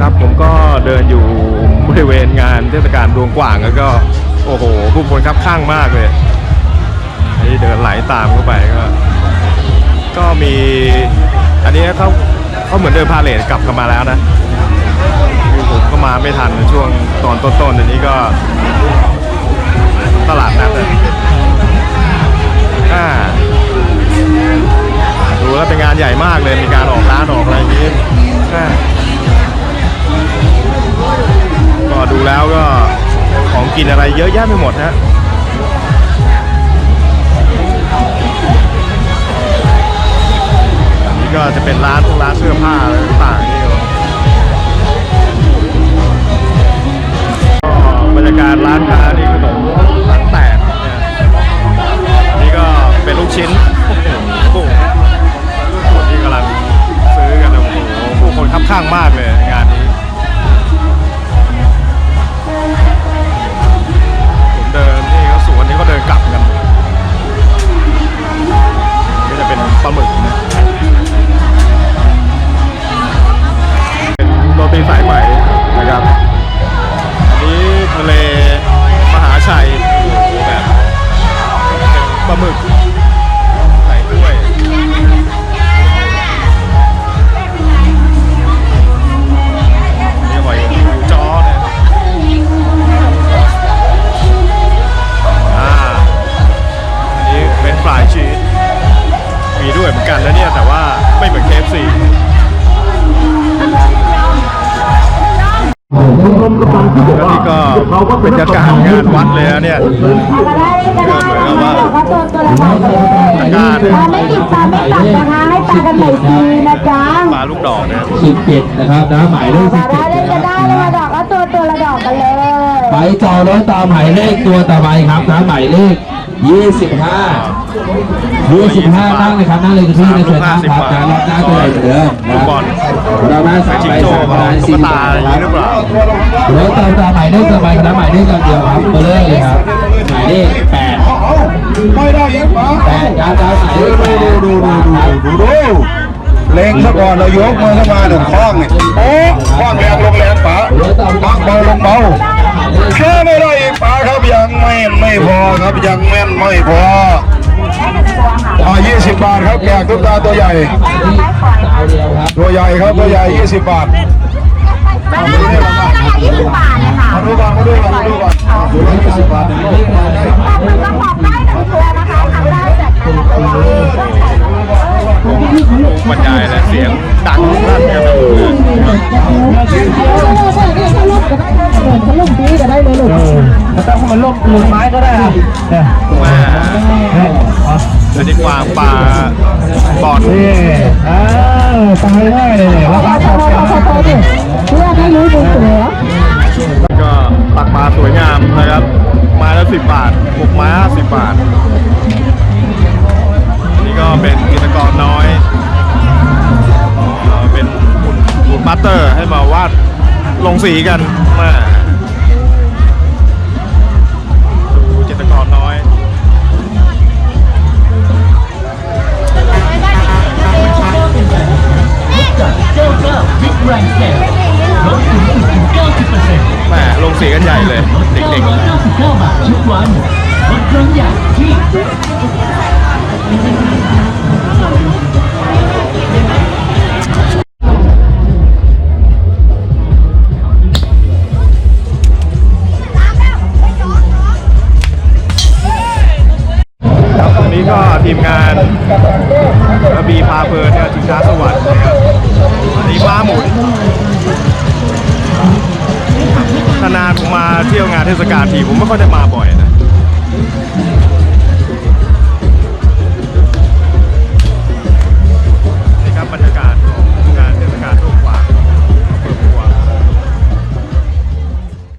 ครับผมก็เดินอยู่บริเวณงานเทศกาลดวงกว่างแล้วก็ โอ้โหผู้คนครับข้างมากเลยนี่เดินไหลตามเข้าไปก็ ก็มี อันนี้เขาเขาเหมือนเดินพาเลทกลับกันมาแล้วนะคือผมก็มาไม่ทันช่วงตอนต้นๆอันนี้ก็ ตลาดนัดอะอ่าดูแล้วเป็นงานใหญ่มากเลยมีการออกร้านออกอะไรอย่างนี้ ดูแล้วก็ของกินอะไรเยอะแยะไปหมดฮะนี่ก็จะเป็นร้านพวกร้านเสื้อผ้าอะไรต่างๆนี่ก็ก็บรรยากาศร้านค้านี่ขนมร้านแตกเนี่ยนี่ก็เป็นลูกชิ้นโอ้โหคนที่กำลังซื้อกันโอ้โหผู้คนคับข้างมากเลยงานนี้ แล้วนี่ก็บรรยากาศงานวัดเลยนะเนี่ยก็เหมือนกับว่าตัวตัวละบาทเลยบรรยากาศไม่ติดตาไม่ตัดนะคะให้ตากันใหม่ทีนะจ๊ะปลาลูกดอกนะสิบเจ็ดนะครับนะหมายเลขสิบเจ็ได้ดเลยนะคจะรับได้เลยดอกแล้วตัวตัวละดอกกันเลยไปจอรถตามหมายเลขตัวต่อไปครับนะหมายเลข ยี่สิบห้ายี่สิบห้านั่งเลยครับนั่งเลยที่นะเชิญนั่งครับนะรอบหน้าตัวใหญ่เหมือนเดิมนะเราหน้าสามจิงใบโจ้สามกับใบตุ๊สี่กใบตาอะไรอย่างคนี้หรือเปรับล่ารถตามตามหมายเลขต่อไปครับหมายเลขกันเดียวครับเบอร์เลยครับหมายเลขแปดไม่ได้ยังปะแปดครับครับหมายเลขแปดดูดูดูดูดูดูเล็งซะก่อนเรายกมือขึ้นมาหนึ่งข้องเนี่ยโอ้ข้องแรงลงแรงปะปักเบาลงเบา ยังไม่ไม่พอครับยังแม่นไม่พออ่า20 บาทครับแกกตุ๊กตาตัวใหญ่เอาเดียวครับตัวใหญ่ครับตัวใหญ่ 20 บาทไม่ได้ไม่ได้ยี่สิบบาทนะคะมาดูก่อนมาดูก่อนมาดูก่อนดูแล้ว20 บาท หลุดไม้ก็ได้ครับมาอันนี้กวางปลาบอดนี่อ่าตายง่ายเลยเนี่ยราคาตกกันเพื่อให้รู้ดูเสือก็ตักปลาสวยงามนะครับไม้ละสิบบาทหกม้าสิบบาทนนี้ก็เป็นกิจกรน้อยเอ่อเป็นหุ่นหุ่นมาสเตอร์ให้มาวาดลงสีกันมา สีกันใหญ่เลย เด็กๆ99บาททุกวันลดครั้งใหญ่ที่ครับวันนี้ก็ทีมงานกระบีพาเพลินเนี่ยชิงช้าสวรรค์นะครับอันนี้ม้าหมุน ที่ยวงานเทศกาลทีผมไม่ค่อยได้มาบ่อยนะ